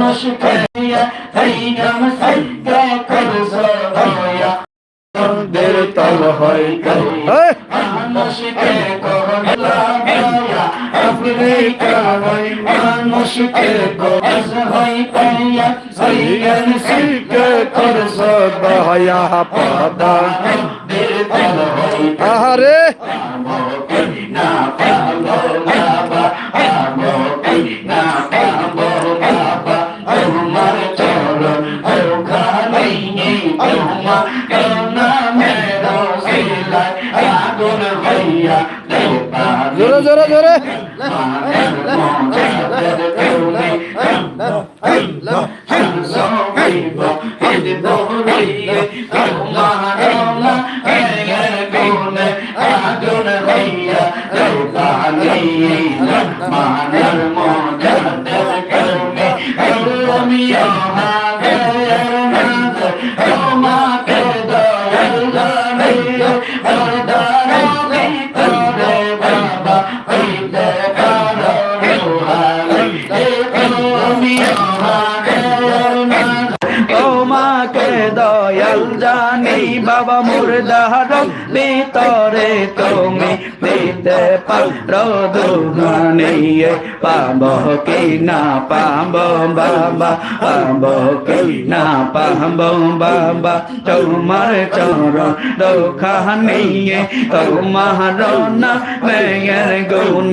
न सुखया हरि नम संगा कर सोया देव तल होय करिया मानुष के कोहन लगाया अपने करवई मानुष के कोहस होय करिया सैयन सिक कर सोया पादा देव तल होय अरे ना पालो জোরে জোরে জোরে রৌদু দুহানি পাব কি না পাব বাবা পাব কি না পাব বাবা তোমার চরণ দোখানি তোমার না মেয়ের গুণ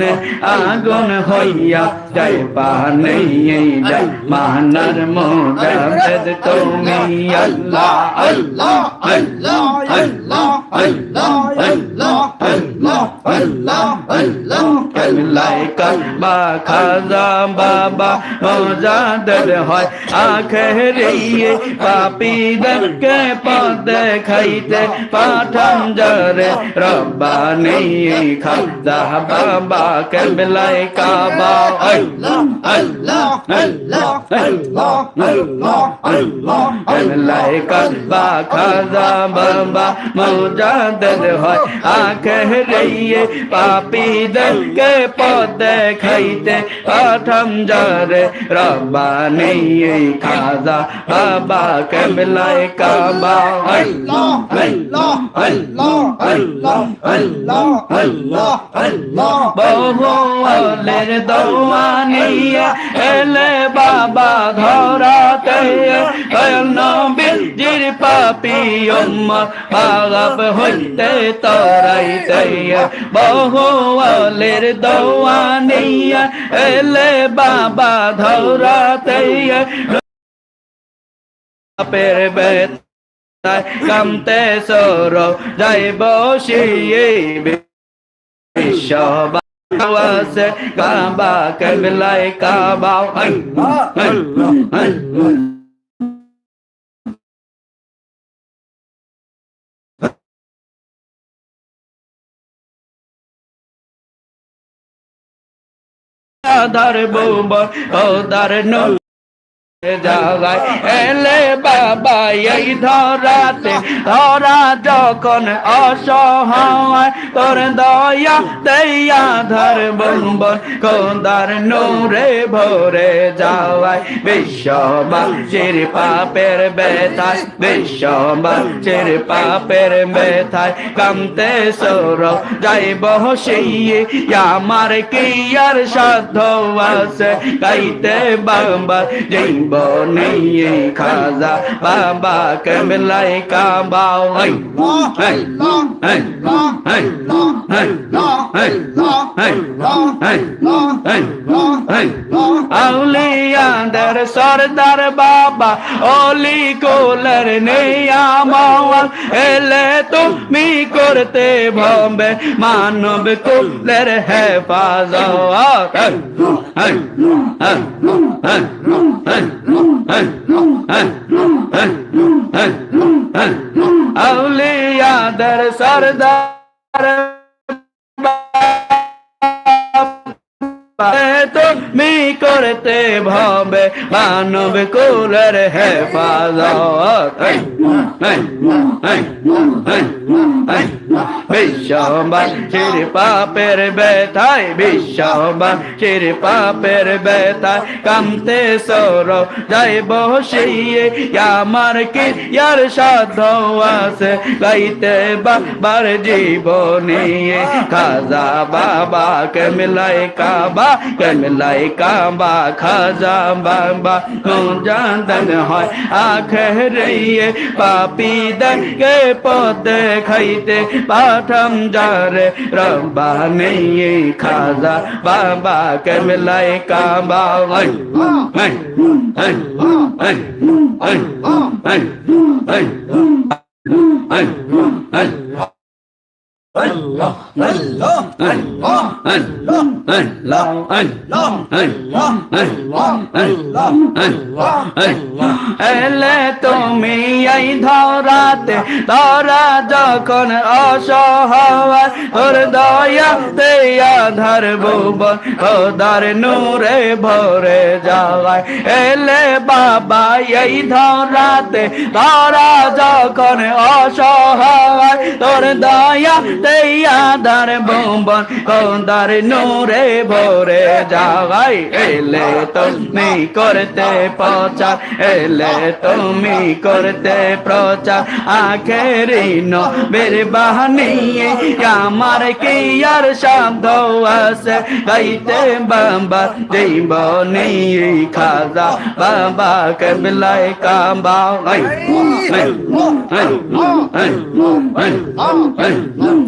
আগুন হইয়া যাই পানি যাই মানার মোদাবেদ তুমি আল্লাহ আল্লাহ আল্লাহ আল্লাহ আল্লাহ আল্লাহ আল্লাহ আল্লাহ আল্লাহ কাল্লাই কালবা খাজা বাবা মোজাদের হয়। আখেরিয়ে পাপীদেরকে পদ খাইতে পাঠান জরে। রব্বানি খাজা বাবা কাল্লাই কাবা। আল্লাহ আল্লাহ আল্লাহ আল্লাহ আল্লাহ আল্লাহ। কাল্লাই কালবা খাজা বাবা মোজাদের হয়। আখেরিয়ে পাপীদেরকে পদ খাইতে পাঠাম জরে রব্বানি খাজা বাবা কাল্লাই কাবা। আল্লাহ আল্লাহ আল্লাহ আল্লাহ আল্লাহ আল্লাহ আল্লাহ। বহু আলের দোয়ানিয়া এলে বাবা ধরাতে নবীর পাপি উম্মা পাগব হইতে তরাইতে। বহু আলের দোয়ানিয়া এলে বাবা ধরাতে পের বেত কামতে সর যাই বসিয়ে বিশ্ববাসে কাবা কবলায় কাবা। দার বৌবন ও দার নূর জাগায় এলে বাবা এই ধরাতে, ধরা যখন অসহায়, তোর দয়া দেয়া ধর বম্বর কোদার নূরে ভরে যাওয়ায়। বিশ্ববাসীর পাপের ব্যথায়, বিশ্ববাসীর পাপের ব্যথায় কামতে সর যাই বসিয়ে আমার কি আর সাধ্য আছে? গাইতে বাবা জীব নিয়ে খাজা বাবা কমলাই কাবা হাই হাই হাই হাই হাই হাই হাই হাই হাই হাই আউলিয়াদের সরদার বাবা অলি কোলার নেয়ামাওয়াল এলে তুমি করতে ভবে মানব কুলের হেফাজত হাই হাই হাই হাই अवलिया दर सरदार তুমি করতে ভবে, মানব কুলের হেফাজত। বিশ্ববাসীর পাপের ব্যথায়, বিশ্ববাসীর পাপের ব্যথায় কামতে সর, যাই বসিয়ে আমার কি ইয়ার সাধ্য আছে গাইতে বাবার জীবনে খাজা বাবা কে মিলাই কাবা কে মিলাই কাবা খাজা বাবা জানতন হয় আখেরে পাপি কে পদে খাইতে পাঠাম যারে রব্বা নেই খাজা বাবা কে মিলাই কাবা এই, এলে তুমি এই ধরাতে ধরা যখন অসহায়, তোর দয়া দেয়া ধর ভুবন খোদার নূরে ভরে যাওয়ায়। এলে বাবা, এই ধরাতে ধরা যখন অসহায়, তোর দয়া দেয়া ধর ভুবন খোদার নূরে ভরে যাওয়ায় এলে তুমি করতে প্রচার এলে তুমি করতে প্রচার আখেরি নবের বাহানিয়ে আমার কি আর শব্দ আছে গাইতে বাবা জীবনী খাজা বাবা কবলাই কাবা এই, এই, এই, এই, এই, এই,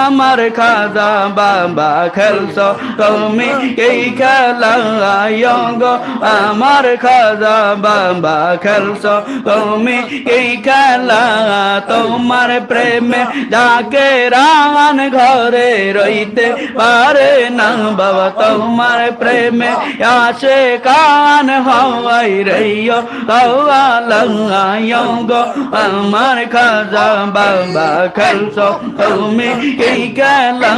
আমার খাজা বাবা খেলছ, তুমি এই খেলা অঙ্গ আমার খাজা বাবা খেলছ, তুমি এই খেলা তোমার প্রেমে যাকে রান ঘরে রইতে পারে না বাবা, তোমার প্রেমে আসে কান হওয়াই রইয় অঙ্গ আমার খাজা বাবা খেলছ তুমি এই খেলা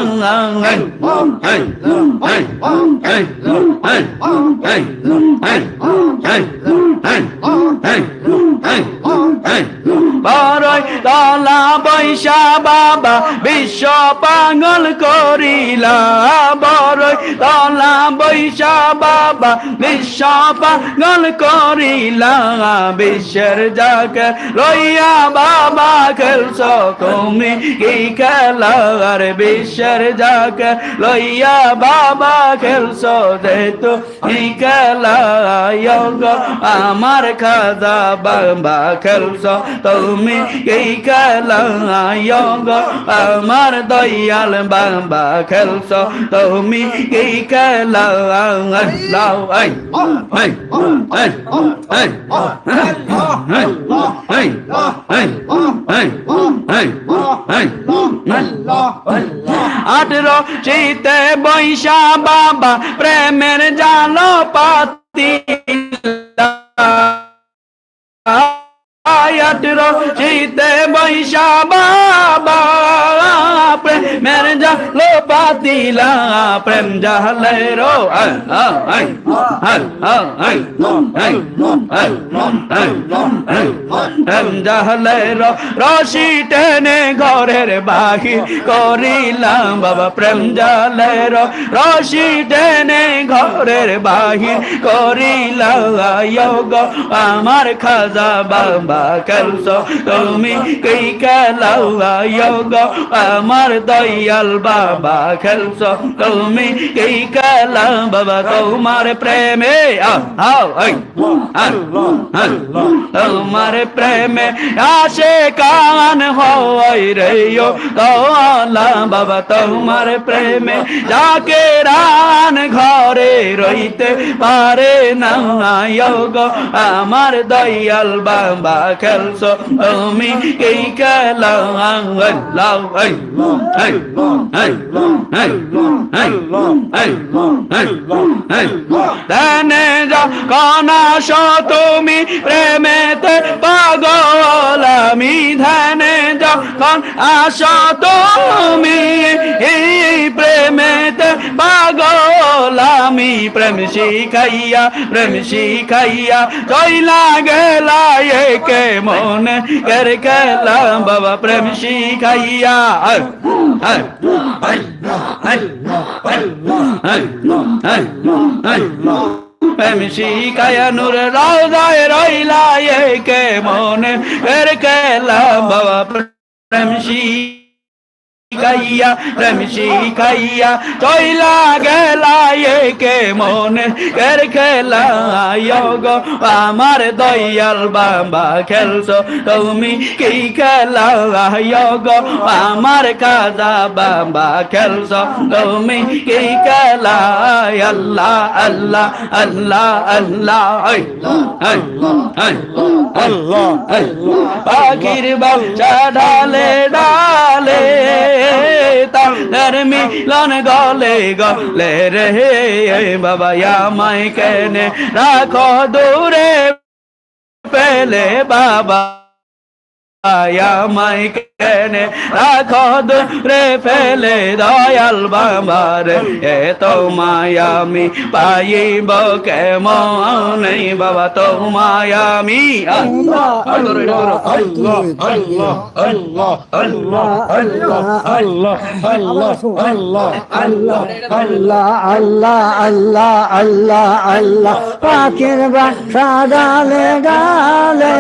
বড়ই তলা বৈশা বাবা বিশ্ব পাগল করিলা বড়ই তলা বৈশা বাবা বিশ্ব পাগল করিলা বিশ্বের যাকে লইয়া বাবা খেলছ তুমি কি খেলা আর বিশ্বের যাকে লইয়া বাবা খেলছ দে তো কি খেলা আমার খাদা বাবা খেলছ তুমি কি খেলা আমার দয়াল বাবা খেলছ তুমি কি খেলা আল্লাহ আই আই আই আই আই আঠেরো শীতে বৈশা বাবা প্রেমের জালো পাতি আয়াতের শীতে বৈশা বাবা পাতিলা প্রেম জালে রো প্রেম জালে রো রশি টেনে ঘরের বাহি করিলাম বাবা প্রেম জালে রো রশি টেনে ঘরের বাহি করিলাম আমার খাজা বাবা খেলছ তুমি কই খেলাও গো আমার দয়াল বাবা খেলছ তুমি কই খেলা বাবা তোমার প্রেমে তোমার প্রেমে আসে কান হয় রে কলা বাবা তোমার প্রেমে যাকে রান ঘরে রইতে পারে না গো আমার দয়াল বাবা খেলছ তুমি এই খেলা তেনে যা কনাস তুমি প্রেমেতে পাগল আমি ধ্যানে যখন আস তুমি প্রেমেতে পাগল গোলামি, প্রেম শিখাইয়া প্রেম শিখাইয়া কইলা গেলা একে মনে কের খেলা, বাবা প্রেম শিখাইয়া। প্রেম শিখাইয়া নূর রাজায় রইলা একে মনে কের খেলা, বাবা প্রেম শিখ শিখাইয়া, প্রেম শিখাইয়া চইলা গেলা একে মনে কর খেলা। গো, আমার দয়াল বাবা খেলছো, তুমি কি খেলা? গো, আমার কাজা বাবা খেলছো, তুমি কি খেলা? আল্লাহ আল্লাহ আল্লাহ আল্লাহ আল্লাহ। পাখির বাচ্চা ডালে ডালে। তাদের মিলন গলে গলে রে বাবা আমায় কেনে রাখো দূরে পেলে বাবা। আমায় কেনে রাখো দূরে ফেলে দয়াল বাবার। এত মায়ামি পাইব কে আল্লাহ আল্লাহ আল্লাহ আল্লাহ পাখির বাসা ডালে ডালে।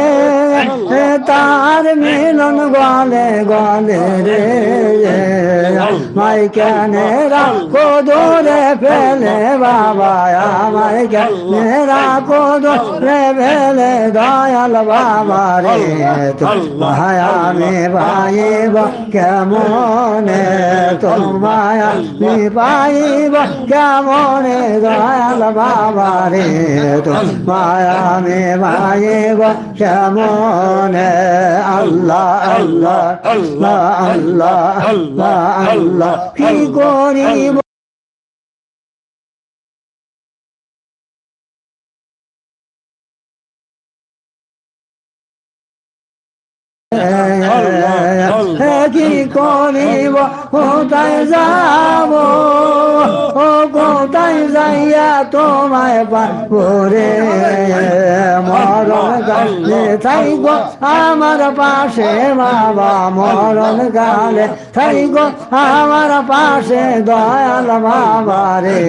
তার মিলন গলে গলে রে। মাই কেনে রাখো দূরে ফেলে বাবা আমায় কেনে রাখো দূরে ফেলে দয়াল বাবা রে। তোমায় আমি পাইব কেমনে? তোমায় আমি পাইব কেমনে? দয়াল বাবা রে, তোমায় আমি পাইব কেমনে? আল্লাহ আল্লাহ আল্লাহ আল্লাহ আল্লাহ 啦，苹果的。哎呀。কি করিব কোথায় যাব? ও কোথায় যাইয়া তোমায় পাবো রে মরণ গালে থাইগ আমার পাশে বাবা। মরণ গালে থাইগ আমার পাশে দয়াল বাবা রে।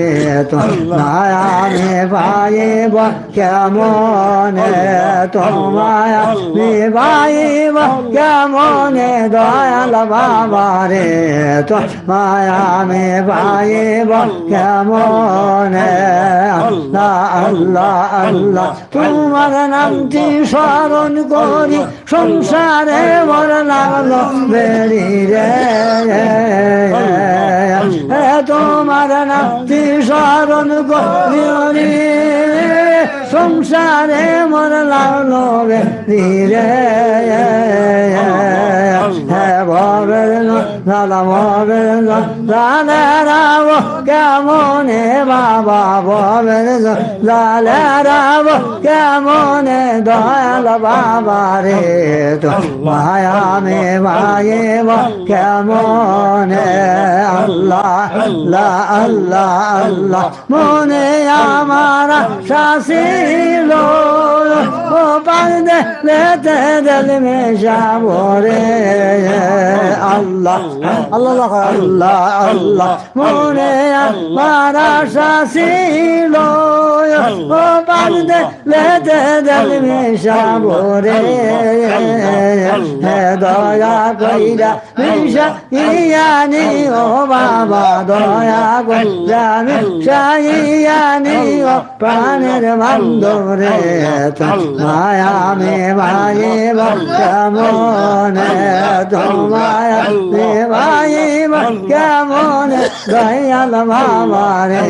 তোমায় আমি পাইব কেমনে? তোমায় আমি পাইব কেমনে? দয়াল বাবা রে তোমায় আমি পাইব কেমনে? আল্লাহ আল্লাহ আল্লাহ, তোমার নামটি স্মরণ করি, সংসারে বর লাগল বেরি রে তোমার নামটি স্মরণ করি সংসারে মর লাগল বেরি রে দাদা ভবের দাদা রাব কেমনে বাবা ভবের দাদা রাব কেমনে দয়াল বাবা রে তো মায়ামে মায়েব কেমনে? আল্লাহ আল্লাহ আল্লাহ আল্লাহ, মনে আমার শাসিল আল্লাহ আল্লাহ আল্লাহ আল্লাহ, মনে আমার আশা ছিল। ও বান্দে লেতে দেলমে সাবরে হে দয়া কইরা মিশা ইয়ানি, ও বাবা, দয়া কইরা মিশা ইয়ানি, ও প্রাণের বান্ধব রে। মায়া মে মায়ে কেমন তোমায় মে মায়ে কেমন দয়াল বাবা রে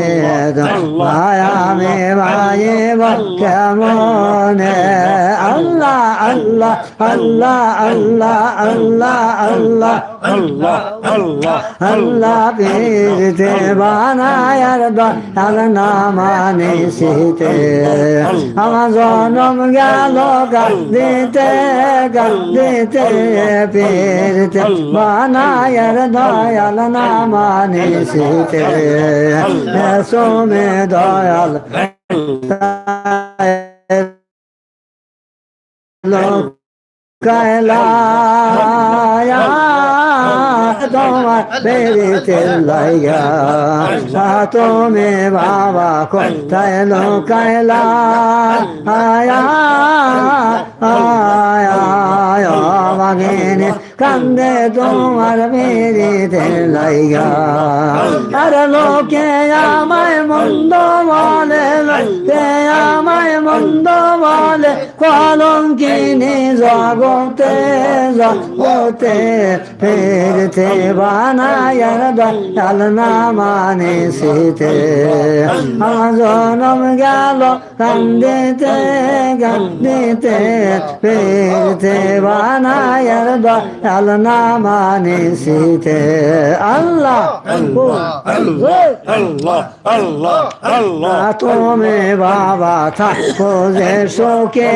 আমি ভাইব কেমনে আল্লাহ আল্লাহ আল্লাহ আল্লাহ আল্লাহ আল্লাহ আল্লাহ আল্লাহ আল্লাহ শীতে আমার জনম लोग देते गल देते फिरते बनायर दयाल ना माने सीते ऐसो में दयाल लोग कहलाया তোমার বেরিতে লাইয়া তুমি বাবা কোথায় নৌকায়লা আয়া আয়া বাগিনে কান্দে তোমার বেরিতে লাইয়া আর লোকে আমায় মন্দ বলে, লোকে আমায় মন্দ বলে কলম কিনে জগতে জগতে ফেরতে বানায়ার দয়াল না মানে শীতে আমার জনম গেল, কান্দিতে কান্দিতে ফেরতে বানায়ার দয়াল না মানে শীতে আল্লাহ তুমি বাবা থাকো যে শোকে।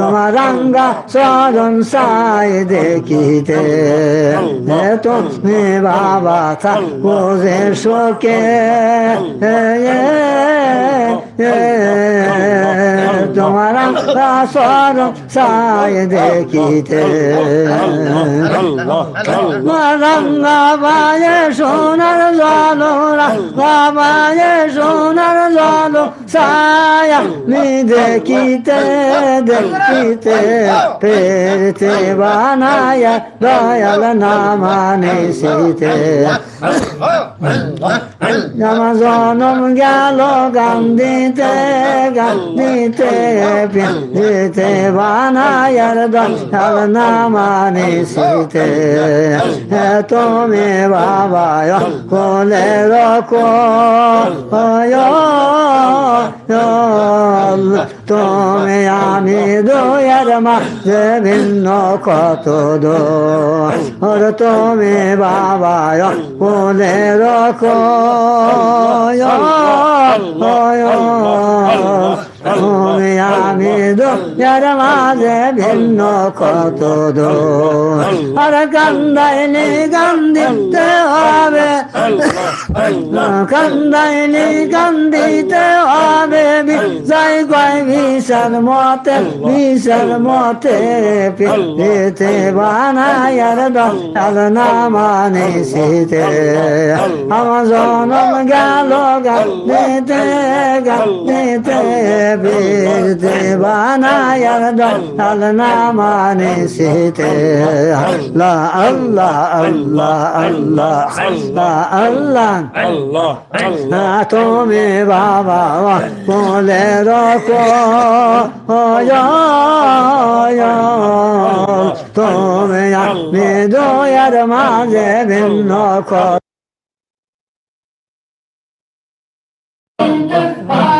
তোমার রঙ্গা চরণ সাই দেখিতে। তুমি বাবা থাকো যে শোকে। তোমার রঙ্গা চরণ সাই দেখিতে। রঙ্গা বাজে সোনার জলো রঙ্গা সোনার জলো সায়া মি দেখিতে। দেখিতে পেরতে বানায়া দয়াল নামানে শীতে আমার জনম গেল গান দিতে গান দিতে দিতে বানায়ার দয়াল নামানে শীতে তুমি বাবা কোলে রকো তুমি আমি দয়ার মাঝে ভিন্ন কত দোর তুমি বাবা কোলে রকো যার মাঝে ভিন্ন কত আর কান্দাইনি গান দিতে হবে। কান্দাইনি গান দিতে হবে। যাই কয় ভীষণ মতে ভীষণ মতে পেতে বানায় আর দল না মানে শীতে আমার জনম গেল গান দিতে গান দিতে পেতে বানায় মানে শীতে আল্লাহ আল্লাহ আল্লাহ আল্লাহ আল্লাহ আল্লাহ আল্লাহ আল্লাহ না তুমি বাবা বলে রকো তুমি আমি দয়ার মাঝে ভিন্ন কর আল্লাহ আল্লাহ আল্লাহ আল্লাহ আল্লাহ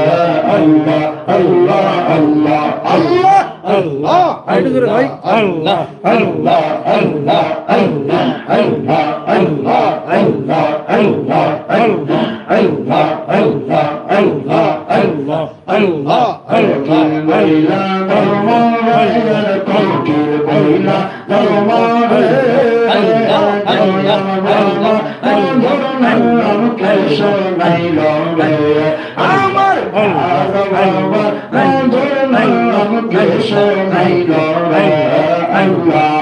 আল্লাহ আল্লাহ আল্লাহ আল্লাহ আল্লাহ আল্লাহ আল্লাহ আল্লাহ আল্লাহ আল্লাহ আল্লাহ আল্লাহ আল্লাহ আল্লাহ আল্লাহ الله الله الله الله الله الله ليلى درمان ليلى كوكب ليلى درمان الله الله الله انظر منهم كيف ميلون عمر عمر انظر منهم كيف ميلون Allah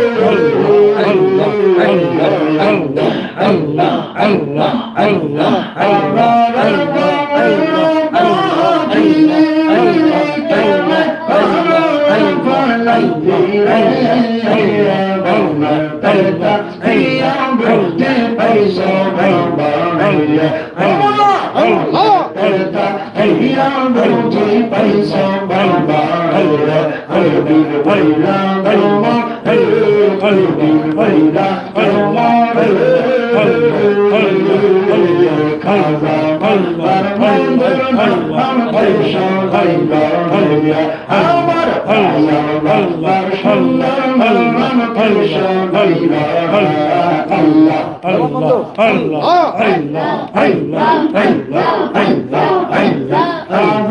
আল্লাহ আল্লাহ আল্লাহ আল্লাহ আল্লাহ আল্লাহ আল্লাহ আল্লাহ আল্লাহ Hey, খাজা আল্লাহর বন্দর পয়সা ভাইয়া ভাইয়া আমার ভাইয়া আল্লাহর সন্ধান আল্লাহ পয়সা ভাইয়া আল্লাহ আল্লাহ আল্লাহ আল্লাহ আল্লাহ আল্লাহ আল্লাহ আল্লাহ আল্লাহ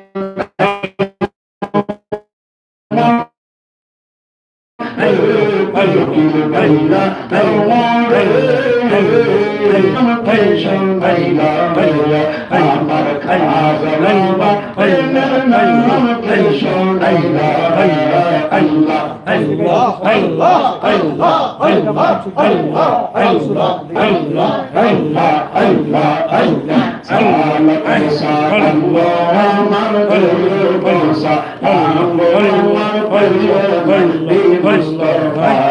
पैसा भैया भैया আমার খাজ লম্বা ভৈয়া पैसा भैया भैया अल्लाह अल्लाह अल्लाह अल्लाह अल्लाह अल्लाह अल्लाह अल्लाह अल्लाह अल्लाह अल्लाह सलाम पैसा अल्लाह আমার ভৈয়া पैसा अल्लाह আমার ভৈয়া भैया भैया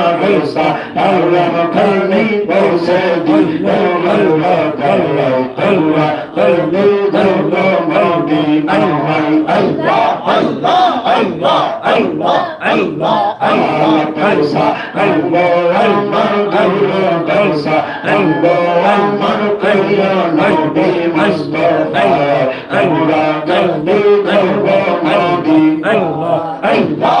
موسى الله قلبي وسادي الله الله الله قلبي دولة مرضي الله الله الله الله الله الله الله قلسى الله الله الله قلسى الله الله قلبي مرضي مصطفى الله قلبي دولة مرضي الله الله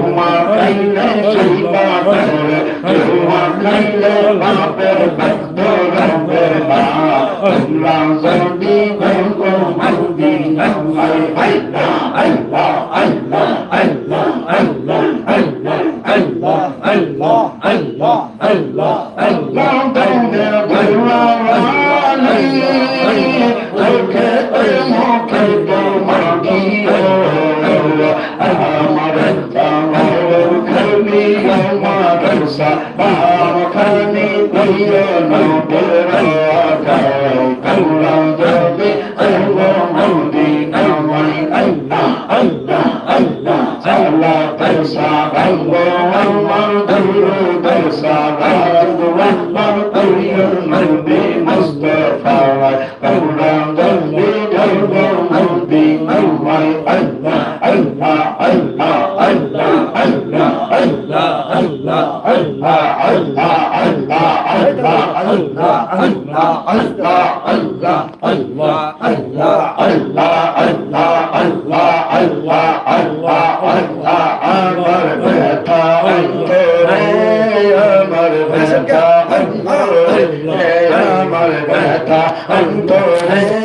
ভাই ভাই আল্লাহ দরসা আল্লাহ আল্লাহ দরিয়া দরসা আল্লাহ আল্লাহ দরিয়া নবী মুস্তাফা আল্লাহ দরবি দরব নবী আল্লাহ আল্লাহ আল্লাহ আল্লাহ আল্লাহ আল্লাহ আল্লাহ আল্লাহ আল্লাহ আল্লাহ আল্লাহ আল্লাহ আল্লাহ আল্লাহ আল্লাহ আল্লাহ আল্লাহ আল্লাহ আল্লাহ অন্তরে